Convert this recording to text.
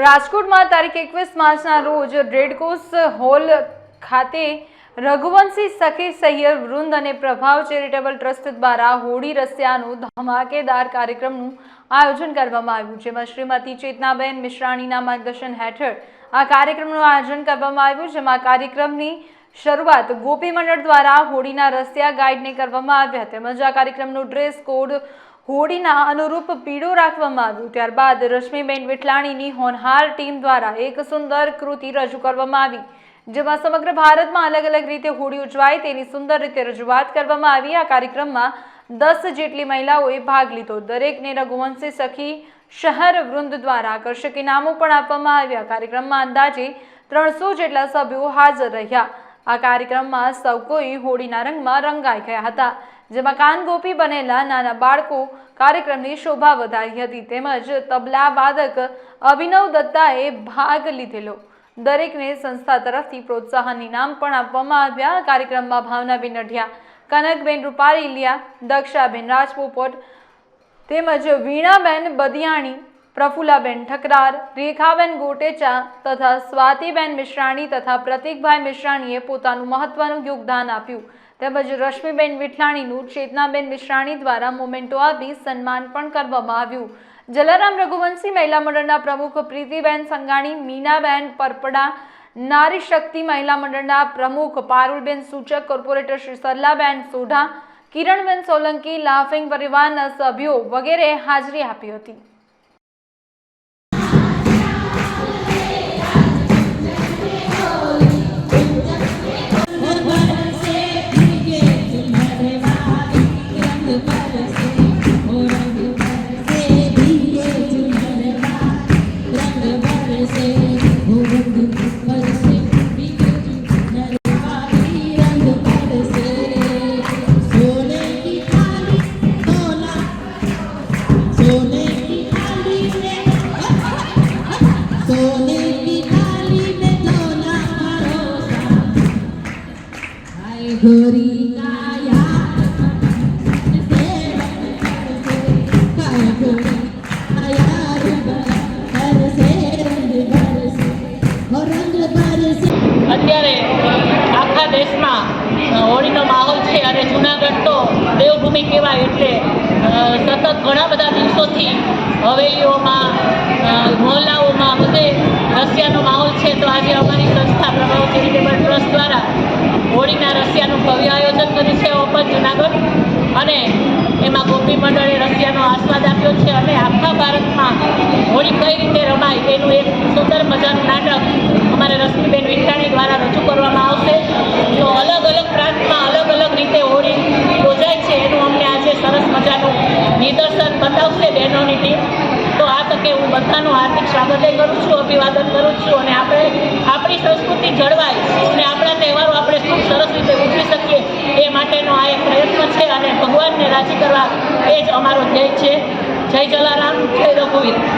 રાજકોટમાં તારીખ એકવીસ માર્ચના રોજ રેડકોસ હોલ ખાતે રઘુવંશી સખી સૈયર વૃંદ અને પ્રભાવ ચેરિટેબલ ટ્રસ્ટ દ્વારા હોળી રસિયાનું ધમાકેદાર કાર્યક્રમનું આયોજન કરવામાં આવ્યું, જેમાં શ્રીમતી ચેતનાબેન મિશ્રાણીના માર્ગદર્શન હેઠળ આ કાર્યક્રમનું આયોજન કરવામાં આવ્યું, જેમાં કાર્યક્રમની શરૂઆત ગોપી મંડળ દ્વારા હોળીના રસિયા ગાઈડને કરવામાં આવ્યા તેમજ આ કાર્યક્રમનો ડ્રેસ કોડ હોળીના અનુરૂપ પીળો રાખવામાં આવ્યું. ત્યારબાદ રશ્મિબેન વિઠલાણીની હોનહાર ટીમ દ્વારા એક સુંદર કૃતિ રજૂ કરવામાં આવી, જેમાં સમગ્ર ભારતમાં અલગ અલગ રીતે હોળી ઉજવાય તેની સુંદર રીતે રજૂઆત કરવામાં આવી. આ કાર્યક્રમમાં દસ જેટલી મહિલાઓએ ભાગ લીધો. દરેકને રઘુવંશી સખી શહેર વૃંદ દ્વારા આકર્ષક ઇનામો પણ આપવામાં આવ્યા. કાર્યક્રમમાં અંદાજે ત્રણસો જેટલા સભ્યો હાજર રહ્યા. આ કાર્યક્રમમાં સૌ કોઈ હોળીના રંગમાં રંગાઈ ગયા હતા. જેમાં કાનગોપી બનેલા નાના બાળકો કાર્યક્રમની શોભા વધારી હતી. તેમજ તબલા વાદક અભિનવ દત્તાએ ભાગ લીધેલો. દરેકને સંસ્થા તરફથી પ્રોત્સાહન ઇનામ પણ આપવામાં આવ્યા. કાર્યક્રમમાં ભાવનાબેન અઢિયા, કનકબેન રૂપારીલિયા દક્ષાબેન રાજપોપટ તેમજ વીણાબેન બદિયાણી, પ્રફુલ્લાબેન ઠકરાર, રેખાબેન ગોટેચા તથા સ્વાતિબેન મિશ્રાણી તથા પ્રતિકભાઈ મિશ્રાણીએ પોતાનું મહત્વનું યોગદાન આપ્યું. તેમજ રશ્મિબેન વિઠલાણીનું ચેતનાબેન મિશ્રાણી દ્વારા મોમેન્ટો આપી સન્માન પણ કરવામાં આવ્યું. જલારામ રઘુવંશી મહિલા મંડળના પ્રમુખ પ્રીતિબેન સંગાણી મીનાબેન પરપડા, નારી શક્તિ મહિલા મંડળના પ્રમુખ પારુલબેન સૂચક, કોર્પોરેટર શ્રી સરલાબેન સોઢા, કિરણબેન સોલંકી, લાફિંગ પરિવારના સભ્યો વગેરે હાજરી આપી હતી. અત્યારે આખા દેશમાં હોળીનો માહોલ છે અને જુનાગઢ તો દેવભૂમિ કહેવાય એટલે સતત ઘણા બધા દિવસોથી હવેલીઓમાં મોહલ્લાઓમાં બધે રશિયાનો માહોલ છે. તો આજે અમારી સંસ્થા પ્રભાવ ચેરિટેબલ મંડળે રશિયાનો આસ્વાદ આપ્યો છે અને આખા ભારતમાં હોળી કઈ રીતે રમાય એનું એક સુંદર મજાનું નાટક અમારે રશ્મિબેન વિઠાણી દ્વારા રજૂ કરવામાં આવશે. તો અલગ અલગ પ્રાંતમાં અલગ અલગ રીતે હોળી યોજાય છે એનું અમને આજે સરસ મજાનું નિદર્શન બતાવશે બહેનોની ટીમ. તો આ તકે હું બધાનું હાર્દિક સ્વાગત કરું છું, અભિવાદન કરું છું અને આપણે આપણી સંસ્કૃતિ જળવાય અને આપણા તહેવારો આપણે ખૂબ સરસ રીતે ઉજવી શકીએ એ માટેનો આ એક પ્રયત્ન છે અને ભગવાનને રાજી કરવા એ જ અમારો ધ્યેય છે. જય જલારામ જય રઘુવીર.